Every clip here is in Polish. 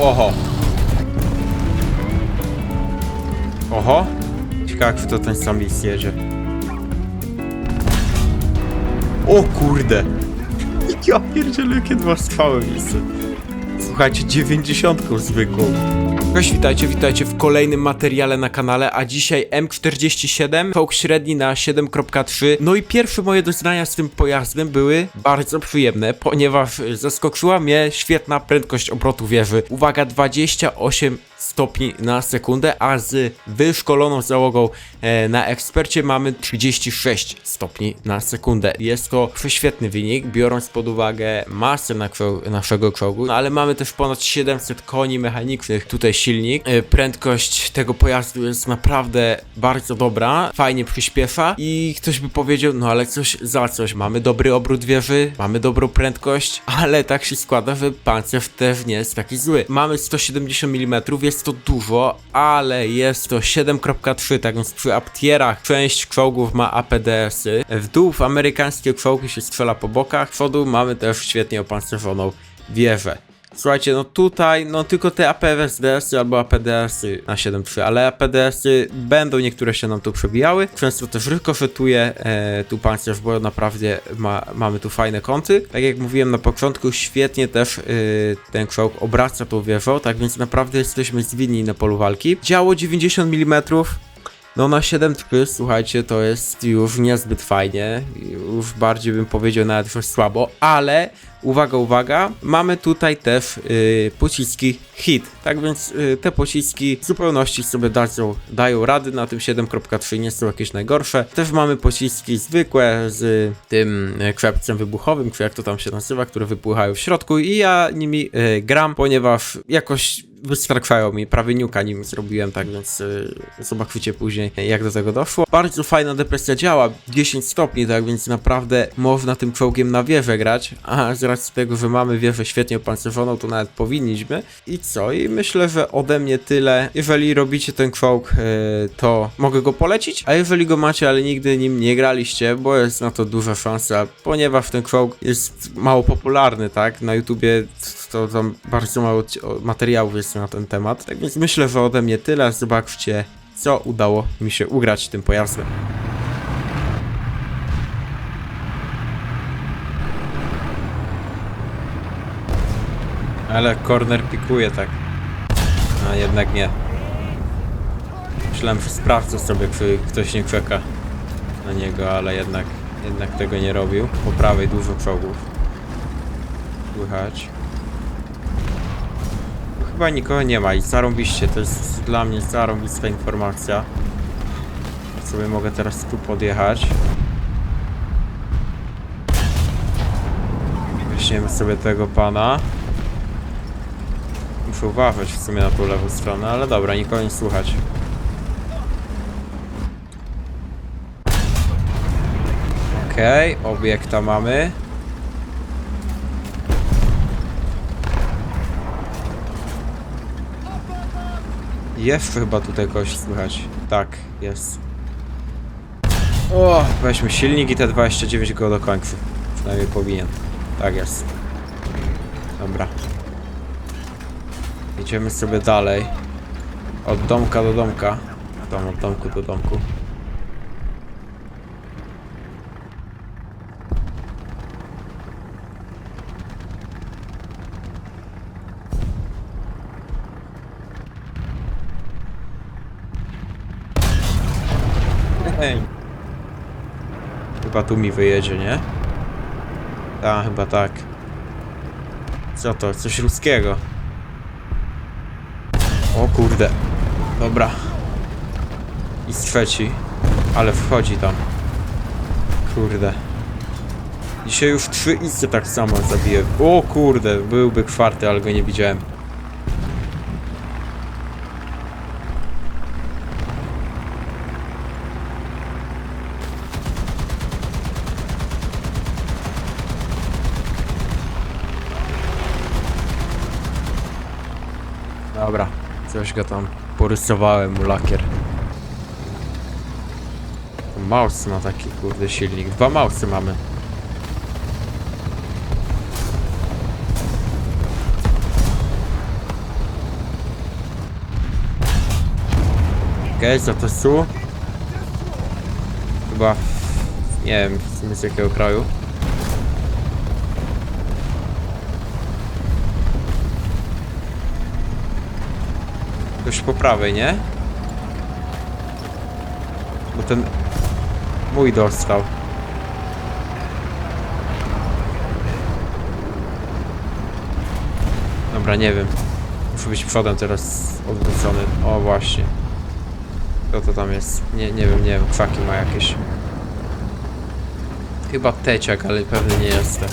Oho. Oho. Ciekawe, kto ten sam list jedzie. O kurde. Ja pierdzielę, jakie dwa strzały lisy. Słuchajcie, 90 zwykłą. Cześć, witajcie, witajcie w kolejnym materiale na kanale, a dzisiaj M47, czołg średni na 7.3. No i pierwsze moje doznania z tym pojazdem były bardzo przyjemne, ponieważ zaskoczyła mnie świetna prędkość obrotu wieży. Uwaga, 28 stopni na sekundę, a z wyszkoloną załogą e, na ekspercie mamy 36 stopni na sekundę. Jest to prześwietny wynik, biorąc pod uwagę masę na naszego czołgu, no ale mamy też ponad 700 koni mechanicznych, tutaj silnik. E, prędkość tego pojazdu jest naprawdę bardzo dobra, fajnie przyspiesza i ktoś by powiedział, no ale coś za coś, mamy dobry obrót wieży, mamy dobrą prędkość, ale tak się składa, że pancerz też nie jest taki zły. Mamy 170 mm, jest to dużo, ale jest to 7.3, tak więc przy aptierach część czołgów ma APDS-y. W dół w amerykańskie czołgi się strzela po bokach, w przodu mamy też świetnie opancerzoną wieżę. Słuchajcie, no tutaj, no tylko te APSDS-y albo APDS-y na 7.3, ale APDS-y będą, niektóre się nam tu przebijały. Często też rykoszetuje e, tu pancerz, bo naprawdę ma, mamy tu fajne kąty. Tak jak mówiłem na początku, świetnie też e, ten czołg obraca tą wieżą, tak więc naprawdę jesteśmy zwinni na polu walki. Działo 90 mm, no na 7.3, słuchajcie, to jest już niezbyt fajnie, już bardziej bym powiedział nawet, że słabo, ale uwaga, uwaga, mamy tutaj też y, pociski hit, tak więc y, te pociski w zupełności sobie dają, dają rady na tym 7.3, nie są jakieś najgorsze. Też mamy pociski zwykłe z tym e, kwepcem wybuchowym, jak to tam się nazywa, które wypływają w środku i ja nimi y, gram, ponieważ jakoś wystarczają mi, prawie niuka nim zrobiłem, tak więc y, zobaczycie później jak do tego doszło. Bardzo fajna depresja działa, 10 stopni, tak więc naprawdę można tym czołgiem na wieżę grać, a z racji tego, że mamy wieżę świetnie opancerzoną, to nawet powinniśmy. I co? I myślę, że ode mnie tyle. Jeżeli robicie ten czołg, y, to mogę go polecić, a jeżeli go macie, ale nigdy nim nie graliście, bo jest na to duża szansa, ponieważ ten czołg jest mało popularny, tak? Na YouTubie to tam bardzo mało materiałów jest na ten temat. Tak więc myślę, że ode mnie tyle. Zobaczcie, co udało mi się ugrać tym pojazdem. Ale corner pikuje tak. A jednak nie. Myślałem, że sprawdzę sobie, czy ktoś nie czeka na niego, ale jednak, jednak tego nie robił. Po prawej dużo czołgów. Słychać. Chyba nikogo nie ma i zarąbiście, to jest dla mnie zarąbista informacja. Sobie mogę teraz tu podjechać. Weźmiemy sobie tego pana. Muszę uważać w sumie na tą lewą stronę, ale dobra, nikogo nie słuchać. Okej, obiekta mamy. Jeszcze chyba tutaj kogoś słychać. Tak, jest. O, weźmy silnik i te 29 go do końca. Przynajmniej powinien. Tak jest. Dobra. Idziemy sobie dalej. Od domka do domka. Tam od domku do domku. Chyba tu mi wyjedzie, nie? A, chyba tak. Co to? Coś ruskiego. O kurde. Dobra. I trzeci. Ale wchodzi tam. Kurde. Dzisiaj już trzy isy tak samo zabiję. O kurde, byłby czwarty, ale go nie widziałem. Dobra, coś go tam porysowałem mu lakier. Maus na taki kurde silnik. Dwa mausy mamy. Okej, okay, co to jest Chyba... Nie wiem, z jakiego kraju. Już po prawej, nie? Bo ten... Mój dostał. Dobra, nie wiem. Muszę być przodem teraz odwrócony. O, właśnie. Co to tam jest? Nie, nie wiem, nie wiem. Krzaki ma jakieś. Chyba teciak, ale pewnie nie jestem.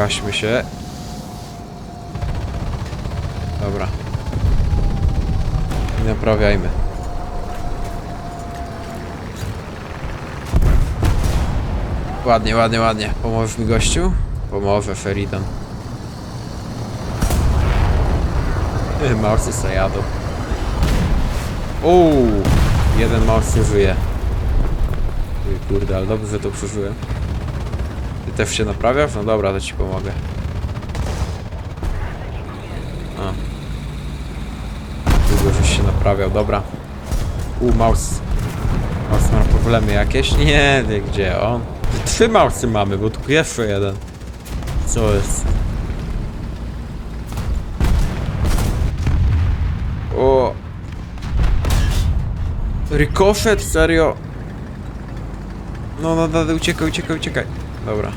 Gaśmy się. Dobra. I naprawiajmy. Ładnie, ładnie, ładnie. Pomożesz mi gościu? Pomoże, Feridan. Mausy se jadą. Uuu, jeden nie żyje. Kurde, ale dobrze, że to przeżyłem. Ty też się naprawiasz? No dobra, to ci pomogę. A. Długo żeś się naprawiał, dobra. U, maus. Maus ma problemy jakieś? Nie, nie, gdzie on? Trzy mausy mamy, bo tu jeszcze jeden. Co jest? O. Rykoszet, serio? No, no, no, uciekaj, uciekaj, uciekaj. Dobra.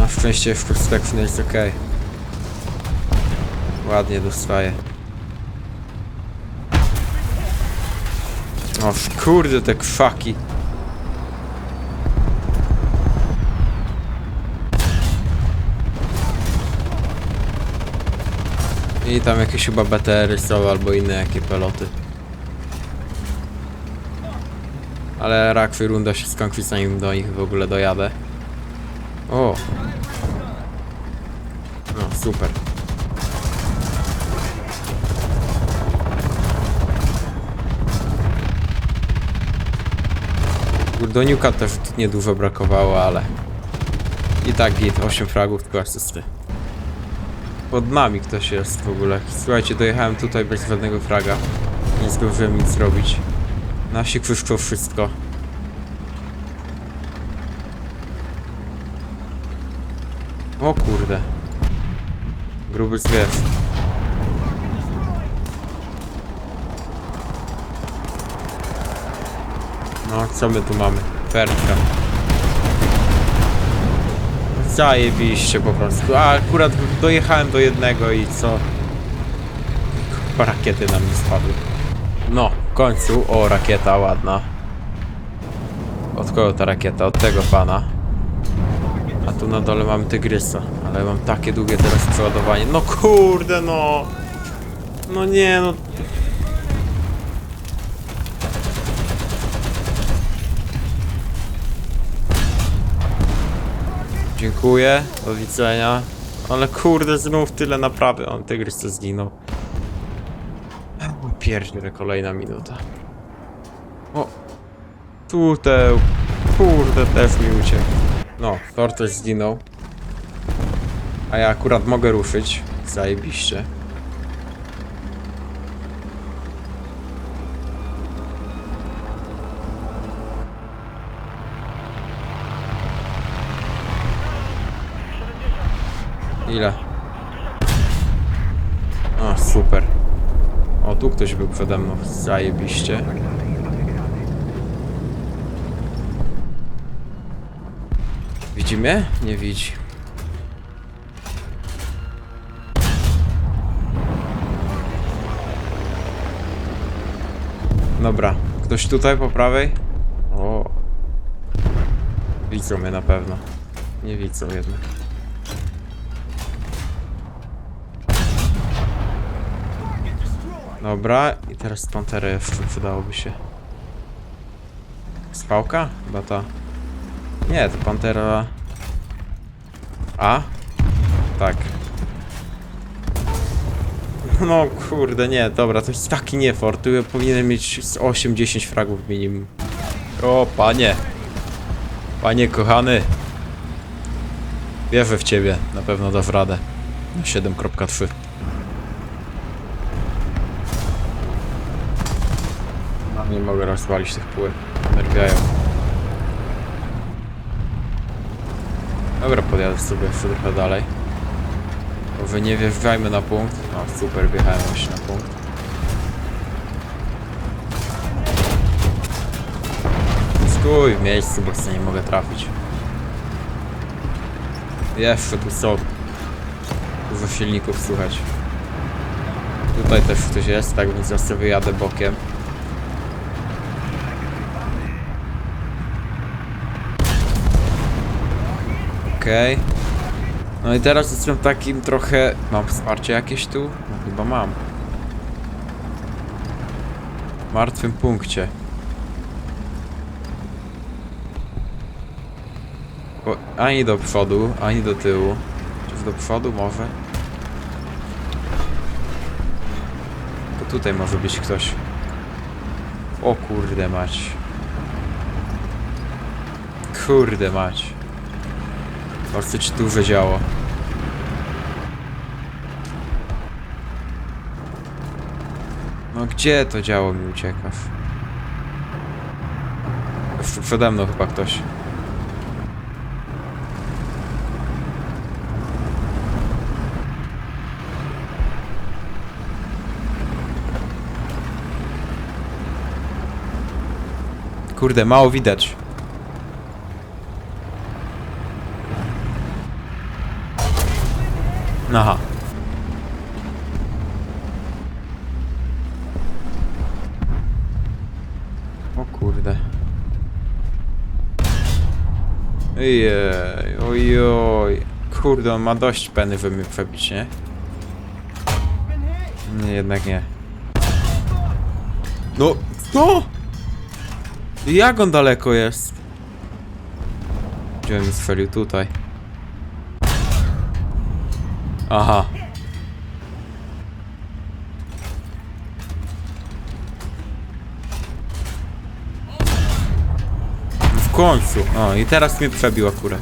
A, szczęście w perspektywie jest okej. Ładnie dostaję. O kurde, te kwaki. I tam jakieś chyba BTR-y albo inne jakie peloty. Ale rakwy runda się skończy zanim do nich w ogóle dojadę. O! No, super. Gurdoniuka też niedużo brakowało, ale... I tak git, 8 fragów, tylko asysty. Pod nami ktoś jest w ogóle. Słuchajcie, dojechałem tutaj bez żadnego fraga. Nie zdążyłem nic zrobić. Nasi wyszło wszystko. O kurde. Gruby zwierz. No, co my tu mamy? Fertka. Zajebiście po prostu. A akurat dojechałem do jednego i co? Rakiety nam nie spadły. No, w końcu. O, rakieta ładna. Od kogo ta rakieta? Od tego pana. A tu na dole mamy tygrysa. Ale mam takie długie teraz przeładowanie. No kurde, no. No nie, no. Dziękuję, do widzenia. Ale kurde, znów tyle naprawy. On tygrys to zginął. Kolejna minuta. O! Tutaj, kurde, też mi uciekł. No, Thor zginął. A ja akurat mogę ruszyć. Zajebiście. Ile? O, super. O, tu ktoś był przede mną. Zajebiście. Widzi mnie? Nie widzi. Dobra. Ktoś tutaj po prawej? O. Widzą mnie na pewno. Nie widzą jednak. Dobra, i teraz panterę jeszcze się. Spałka? Chyba ta. Nie, to pantera. A? Tak. No kurde, nie, dobra, to jest taki niefort. Tu powinienem mieć z 8-10 fragów minimum. O, panie. Panie kochany. Wierzę w ciebie. Na pewno dasz radę. Na 7.3. nie mogę rozwalić tych półek. Nerwiają. Dobra, podjadę sobie jeszcze trochę dalej. Wy nie wjeżdżajmy na punkt. O, super, wjechałem właśnie na punkt. Stój w miejscu, bo sobie nie mogę trafić. Jeszcze tu są. Dużo silników słychać. Tutaj też ktoś jest, tak więc ja sobie wyjadę bokiem. Okej. No i teraz jestem takim trochę... Mam wsparcie jakieś tu? No chyba mam. W martwym punkcie. Bo ani do przodu, ani do tyłu. Czy do przodu może? Bo tutaj może być ktoś. O kurde mać. Kurde mać. Dosyć duże działo. No gdzie to działo mi uciekasz? Przede mną chyba ktoś. Kurde, mało widać. Aha. O kurde. Ojej, ojoj. Kurde, on ma dość peny, przebić, nie? Nie, jednak nie. No, co? Jak on daleko jest? Gdzie on strzelił? Tutaj. Aha. W końcu. O, i teraz mnie przebił akurat.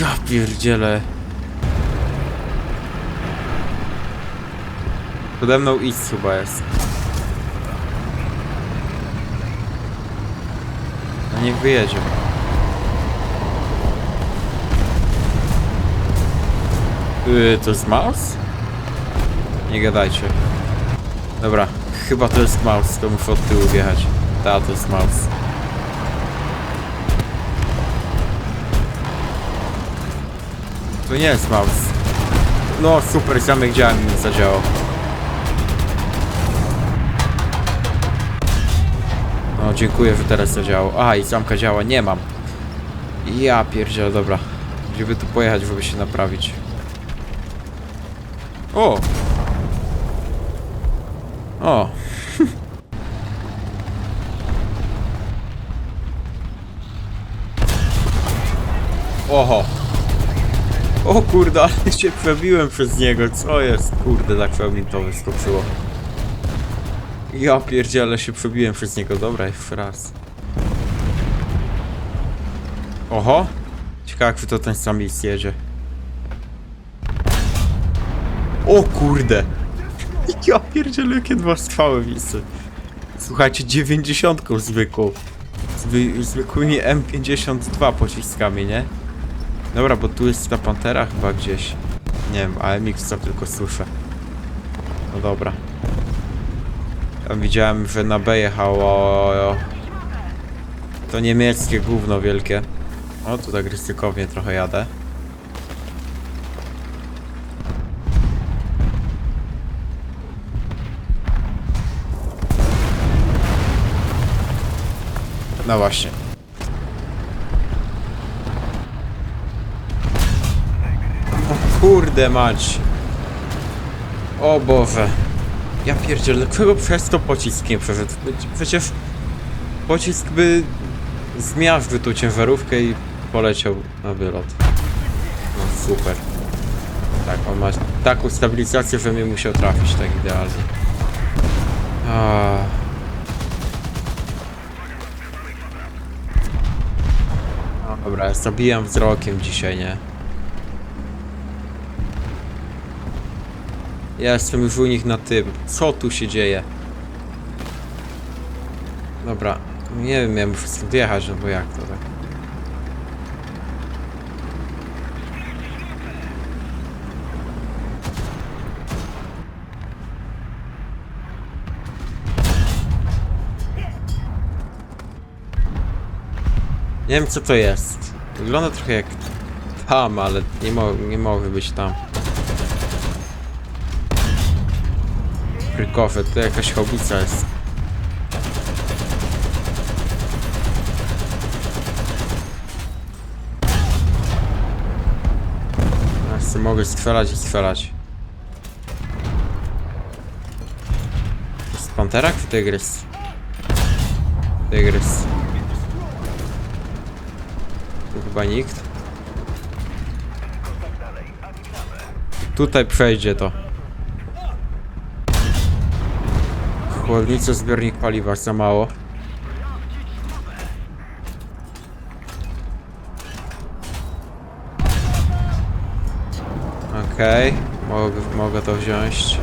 Ja pierdzielę. Pode mną X chyba jest. No niech wyjedzie. Yy, to jest mouse? Nie gadajcie. Dobra, chyba to jest mouse, to muszę od tyłu wjechać. Ta, to jest mouse. To nie jest mouse. No super, zamek działa mi zadziałał. No dziękuję, że teraz zadziałało. A i zamka działa, nie mam. Ja pierdzielę, dobra. Gdzie tu pojechać, żeby się naprawić? O! O! Oho! O kurde, ale się przebiłem przez niego, co jest? Kurde, tak mi to wyskoczyło. Ja pierdziele się przebiłem przez niego, dobra, jeszcze raz. Oho! Ciekawe, jak to ten sam jedzie. O kurde! Ja pierdzielę, jakie dwa strzały widzę. Słuchajcie, 90 zwykłą. Zwy, zwykłymi M52 pociskami, nie? Dobra, bo tu jest ta pantera chyba gdzieś. Nie wiem, AMX co tylko słyszę. No dobra. Ja widziałem, że na B jechało to niemieckie gówno wielkie. O, tu tak ryzykownie trochę jadę. No właśnie. O kurde mać. O Boże. Ja pierdzielę, kogo przez to pocisk nie przeszedł? Przecież pocisk by zmiażdżył tą ciężarówkę i poleciał na wylot. No super. Tak, on ma taką stabilizację, że mnie musiał trafić tak idealnie. Ah. Dobra, zabijam wzrokiem dzisiaj, nie? Ja jestem już u nich na tym. Co tu się dzieje? Dobra, nie wiem, ja muszę stąd jechać, no bo jak to tak? Nie wiem co to jest. Wygląda trochę jak tam, ale nie, mo nie mogły być tam. Krykowy, to jakaś hobica jest. Ja mogę strzelać i strzelać. To jest pantera czy tygrys? Tygrys. Tu chyba nikt. Tutaj przejdzie to. Chłodnica, zbiornik paliwa, za mało. Okej, mogę, mogę to wziąć.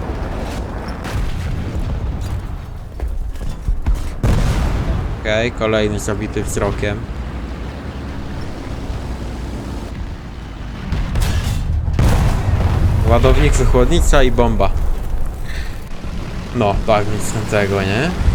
Okej, kolejny zabity wzrokiem. Ładownik, wychłodnica i bomba. No, tak, nic tego, nie?